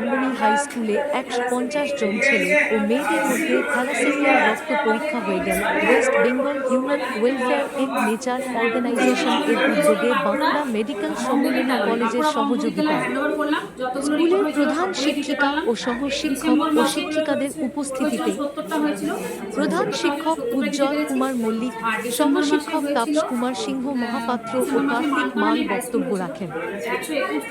Jamboni high স্কুলে একশো পঞ্চাশ জন ছেলে ও মেয়েদের মধ্যে থ্যালাসেমিয়ার রক্ত পরীক্ষা হয়ে গেল। West Bengal Human Welfare and Nature Organisation এর উদ্যোগে বাঁকুড়া মেডিকেল সম্মিলনী কলেজের সহযোগিতা। স্কুলের প্রধান শিক্ষিকা ও সহ শিক্ষক ও শিক্ষিকাদের উপস্থিতিতে প্রধান শিক্ষক উজ্জ্বল কুমার মল্লিক সহ শিক্ষক তাপস কুমার সিংহ মহাপাত্র ও কার্তিক মাল বক্তব্য রাখেন।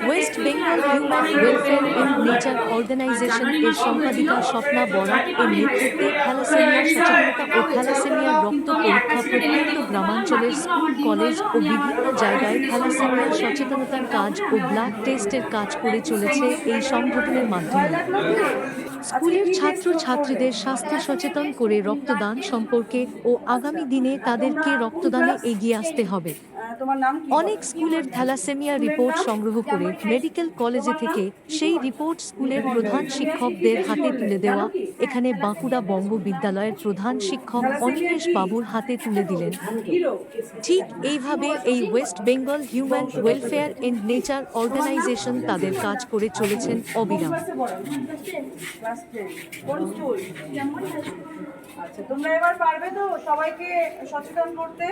West Bengal Human Welfare and Nature Organisation এর সম্পাদিকা স্বপ্না বরাক এর নেতৃত্বে থ্যালাসেমিয়া সচেতনতা ও থ্যালাসেমিয়ার রক্ত পরীক্ষা প্রত্যন্ত গ্রামাঞ্চলের স্কুল, কলেজ ও বিভিন্ন জায়গায় থ্যালাসেমিয়ার সচেতনতার কাজ ও ব্লাড টেস্টের কাজ করে চলেছে এই সংগঠনের মাধ্যমে। স্কুলের ছাত্র ছাত্রীদের স্বাস্থ্য সচেতন করে রক্তদান সম্পর্কে ও আগামী দিনে তাদেরকে রক্তদানে এগিয়ে আসতে হবে। অনেক স্কুলের থ্যালাসেমিয়া রিপোর্ট সংগ্রহ করে মেডিকেল কলেজে থেকে সেই রিপোর্ট স্কুলের প্রধান শিক্ষকদের হাতে তুলে দেওয়া। এখানে বাঁকুড়া বঙ্গ বিদ্যালয়ের প্রধান শিক্ষক অনিমেষ বাবুর হাতে তুলে দিলেন। ঠিক এইভাবে এই West Bengal Human Welfare and Nature Organisation তাদের কাজ করে চলেছেন অবিরাম। ক্লাসে কোন স্কুল? আচ্ছা তোমরা এবার পারবে তো সবাইকে সচেতন করতে?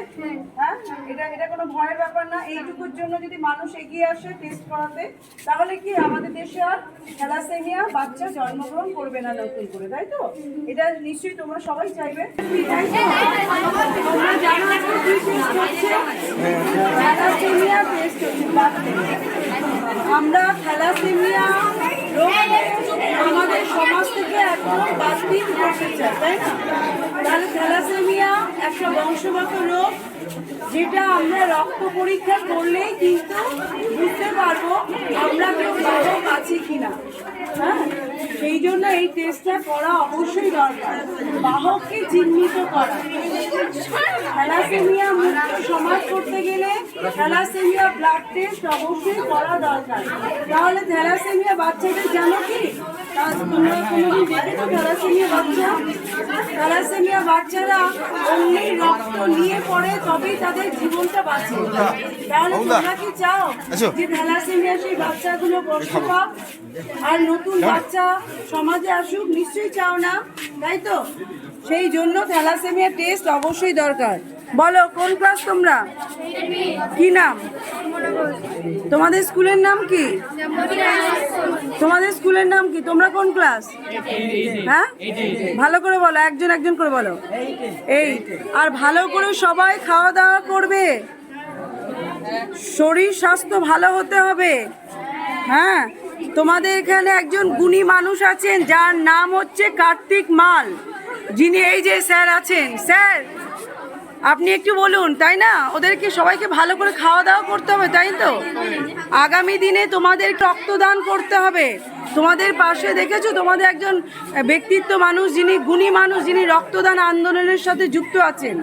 হ্যাঁ। এটা এটা কোনো ভয়ের ব্যাপার না। এইটুকুর জন্য যদি মানুষ এগিয়ে আসে টেস্ট করাতে তাহলে কি আমাদের দেশে আর থ্যালাসেমিয়া বাচ্চা জন্মগ্রহণ করবে না নতুন করে তাই তো? এটা নিশ্চয়ই তোমরা সবাই চাইবে। তোমরা জানো এখন কি টেস্ট হচ্ছে থ্যালাসেমিয়া টেস্ট হচ্ছে আমরা থ্যালাসেমিয়া আমাদের সমাজ থেকে একদম বাতিল চাই তাই না? তাহলে থ্যালাসেমিয়া একটা বংশগত রোগ, যেটা আমরা রক্ত পরীক্ষা করলেই কিন্তু বুঝতে পারব আমরা কেউ আছি কিনা হ্যাঁ? সেই জন্য এই টেস্টটা করা অবশ্যই দরকার। বাহককে চিহ্নিত করা। থ্যালাসেমিয়া মুক্ত সমাজ করতে গেলে থ্যালাসেমিয়া ব্লাড টেস্ট অবশ্যই করা দরকার। তাহলে থ্যালাসেমিয়া বাচ্চাদের জানো কি? তা তোমরা কোনোদিন দেখেছ থ্যালাসেমিয়া বাচ্চা? থ্যালাসেমিয়া বাচ্চারা রক্ত নিয়ে পড়ে তবেই তাদের জীবনটা বাঁচে। তাহলে তোমরা কি চাও যে থ্যালাসেমিয়া সেই বাচ্চাগুলো কষ্ট পাক আর নতুন বাচ্চা সমাজে আসুক, নিশ্চয়ই চাও না, তাই তো? সেই জন্য থ্যালাসেমিয়া টেস্ট অবশ্যই দরকার। বলো, কোন ক্লাস তোমরা? কি নাম? তোমাদের স্কুলের নাম কি? তোমাদের স্কুলের নাম কি? তোমরা কোন ক্লাস হ্যাঁ? ভালো করে বলো, একজন একজন করে বলো। এই, আর ভালো করে সবাই খাওয়া দাওয়া করবে। শরীর স্বাস্থ্য ভালো হতে হবে। হ্যাঁ? তোমাদের এখানে একজন গুণী মানুষ আছেন, যার নাম হচ্ছে কার্তিক মাল। যিনি এই যে স্যার আছেন। স্যার, আপনি একটু বলুন, তাই না? ওদেরকে সবাইকে ভালো করে খাওয়া দাওয়া করতে হবে, তাই তো? আগামী দিনে তোমাদের রক্তদান করতে হবে। তোমাদের পাশে দেখেছ, তোমাদের একজন ব্যক্তিত্ব মানুষ, যিনি গুণী মানুষ, যিনি রক্তদান আন্দোলনের সাথে যুক্ত আছেন।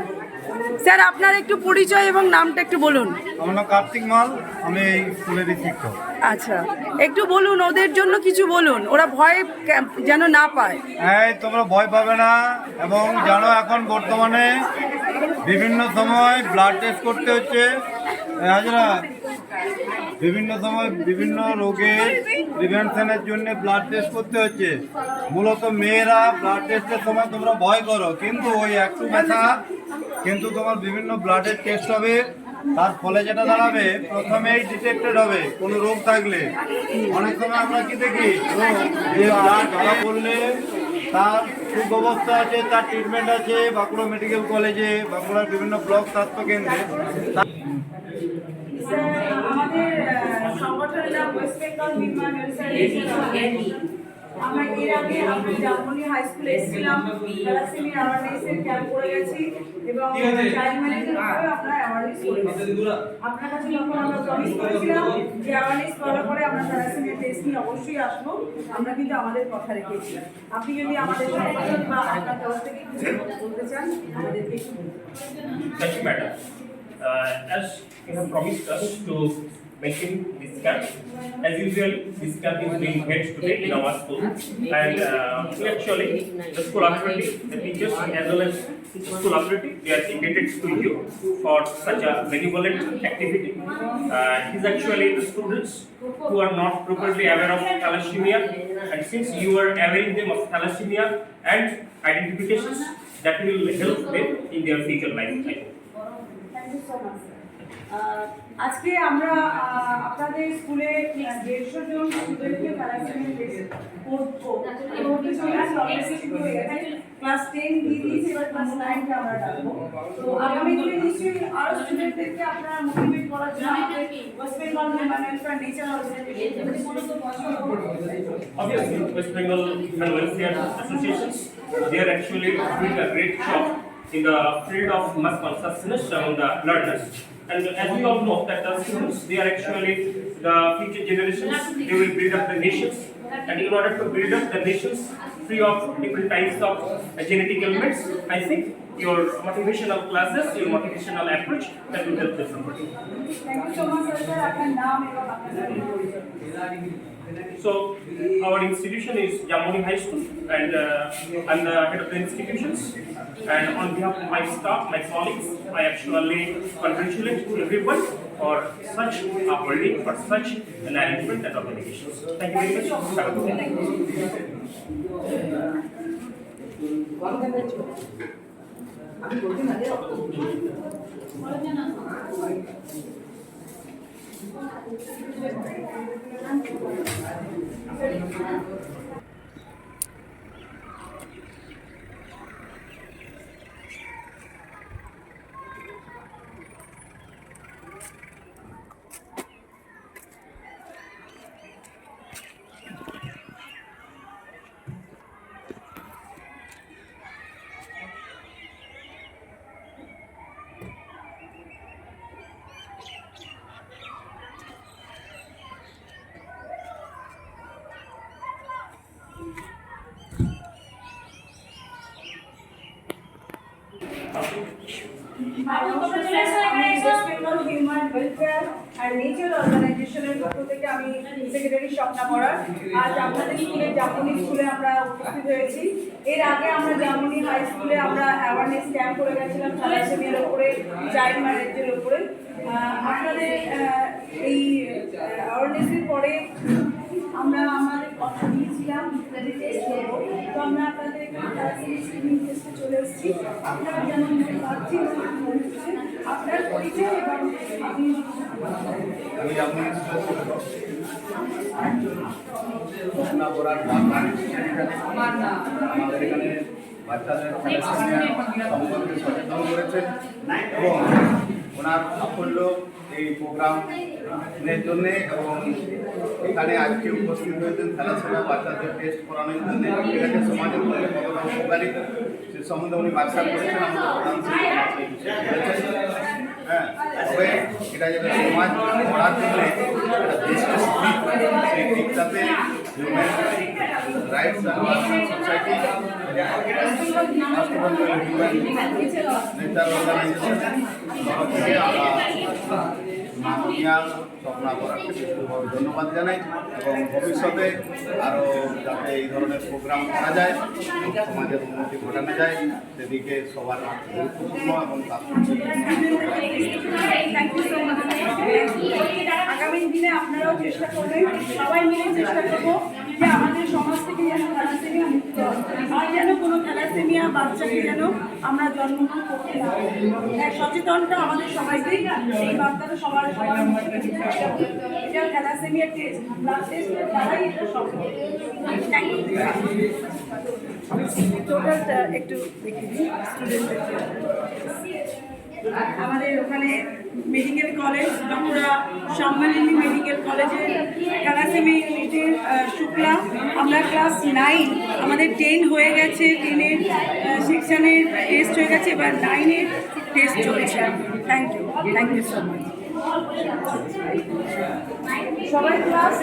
স্যার আপনার একটু পরিচয় এবং নামটা একটু বলুন। আমার নাম কার্তিক মাল আমি এই স্কুলেরই শিক্ষক। আচ্ছা একটু বলুন ওদের জন্য কিছু বলুন। ওরা ভয় যেন না পায়। হ্যাঁ তোমরা ভয় পাবে না এবং জানো এখন বর্তমানে বিভিন্ন সময় ব্লাড টেস্ট করতে হচ্ছে। এই হাজরা বিভিন্ন সময় বিভিন্ন রোগের প্রিভেনশনের জন্য ব্লাড টেস্ট করতে হচ্ছে। মূলত মেয়েরা ব্লাড টেস্টের সময় তোমরা ভয় করো কিন্তু ওই একটু ব্যথা কিন্তু তোমার বিভিন্ন ব্লাডের টেস্ট হবে তার ফলে যেটা দাঁড়াবে প্রথমেই ডিটেক্টেড হবে কোনো রোগ থাকলে। অনেক সময় আমরা কি দেখি রোগ যে ব্লাড ধরা পড়লে তার সুব্যবস্থা আছে তার ট্রিটমেন্ট আছে বাঁকুড়া মেডিকেল কলেজে বাঁকুড়ার বিভিন্ন ব্লক স্বাস্থ্য কেন্দ্রে আমাদের সংগঠনের নাম ওয়েস্ট বেঙ্গল আমরা এর আগে আমরা জামবনি হাই স্কুলে এসেছিলাম। থ্যালাসেমিয়া অ্যাওয়ারনেসের ক্যাম্প করে গেছি এবং চাইল্ড ম্যারেজের উপরে আমরা অ্যাওয়ারনেস করেছি। আপনার কাছে যখন আমরা প্রমিস করেছিলাম যে অ্যাওয়ারনেস করার পরে আমরা থ্যালাসেমিয়া টেস্ট নিয়ে অবশ্যই আসব আমরা কিন্তু আমাদের কথা রেখেছি আপনি যদি আমাদের বা আপনার তরফ থেকে কিছু বলতে চান আমাদেরকে একটু বলুন। Thank you, madam. Uh, as you have promised us to machine discuss. As usual, this cup is being held today in our school. And uh, actually, the school authority, the teachers, as well as the school authority, they are indebted to you for such a benevolent activity. Uh, it is actually the students who are not properly aware of thalassemia. And since you are aware them of thalassemia and identifications, that will help them in their future life. Thank you so much. আজকে আমরা আহ, আপনাদের স্কুলে দেড়শো জন স্টুডেন্টকে প্যারাসিমেন্ট করব class ten দিয়ে দিয়েছি এবার ক্লাস নাইনকে আমরা ডাকবো। তো আগামী দিনে নিশ্চয়ই আরও স্টুডেন্টদেরকে আপনারা মোটিভেট করার জন্য আমাদের West Bengal management nature Obviously, West Bengal and Welfare Associations, they are actually doing a great job in the field of mass consciousness among the learners. And as we all know that the students, they are actually the future generations, they will build up the nations. And in order to build up the nations free of different types of uh, genetic elements, I think your motivational classes, your motivational approach that will help them. Thank you so much, sir. আপনার নাম এবং আপনার পরিচয় So our institution is Jamuni High School and uh, I'm the head of the institutions and on behalf of my staff, my colleagues, I actually congratulate everyone for such a holding, for such an arrangement and organizations. Thank you very much. Have a good day. West secretary Swapna বরার আজ আপনাদের স্কুলে জামুনি স্কুলে আমরা উপস্থিত হয়েছি। এর আগে আমরা জামুনি হাই স্কুলে আমরা অ্যাওয়ারনেস ক্যাম্প করে গেছিলাম থ্যালাসেমিয়ার উপরে চাইল্ড ম্যারেজের উপরে। আপনাদের এই অ্যাওয়ারনেসের পরে আমরা আমাদের কথা দিয়েছিলাম, আপনাদের টেস্ট করব। তো আমরা আপনাদের স্ক্রিনিং টেস্টে চলে এসেছি। আপনারা যেমন পাচ্ছি আপনার পরিচয় এবং আমি ঘোষণা করার আমাদের এখানে বাচ্চাদের এবং ওনার সাফল্য এই প্রোগ্রামের জন্য এবং এখানে আজকে উপস্থিত হয়েছেন থ্যালাসেমিয়া বাচ্চাদের টেস্ট করানোর জন্য। এটাকে সমাজের মধ্যে কতটা উপকারী সে সম্বন্ধে উনি বাচ্চা করেছেন আমাদের প্রধান তবে এটা যেটা সমাজ করার জন্য একটা দেশকে স্পিক সেই দিকটাতে human rights and society nature organisation থেকে আমরা মাননীয়া স্বপ্না বিশেষভাবে ধন্যবাদ জানাই এবং ভবিষ্যতে আরও যাতে এই ধরনের প্রোগ্রাম করা যায়, সমাজের উন্নতি ঘটানো যায়, সেদিকে সবার গুরুত্বপূর্ণ এবং আগামী দিনে আপনারাও চেষ্টা করবেন, সবাই মিলে চেষ্টা করব। যে আমাদের সমাজ থেকে যেন থ্যালাসেমিয়া মুক্ত। আর যেন কোনো থ্যালাসেমিয়া, বাচ্চাকে যেন আমরা জন্মগ্রহণ করতে না। সচেতনটা আমাদের সবাইকেই এই বার্তাটা সবার সবার। এটা থ্যালাসেমিয়া টেস্ট ব্লাড টেস্টের দ্বারাই এটা সম্ভব টোটালটা একটু দেখে দিই স্টুডেন্টদেরকে আমাদের ওখানে মেডিকেল কলেজ বাঁকুড়া সম্মানিনী মেডিকেল কলেজে থ্যালাসেমি ইউনিটের শুক্লা, আমরা ক্লাস নাইন আমাদের টেন হয়ে গেছে টেনের সেকশানের টেস্ট হয়ে গেছে, এবার নাইনের টেস্ট চলছে। Thank you thank you so much সবাই ক্লাস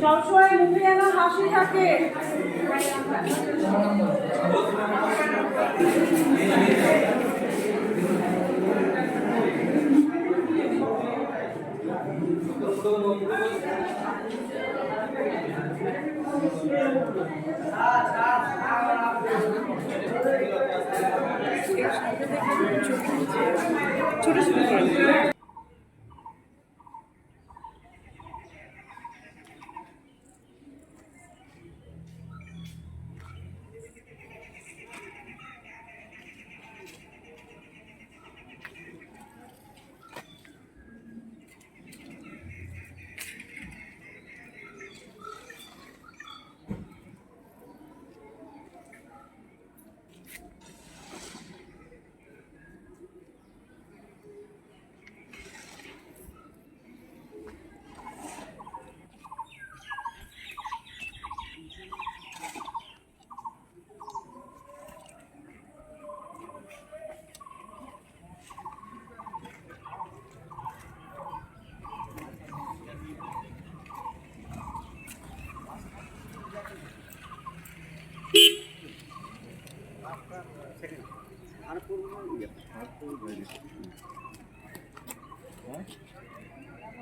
সবসময় মুখে যেন হাসি থাকে ছোট ছোট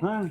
হ্যাঁ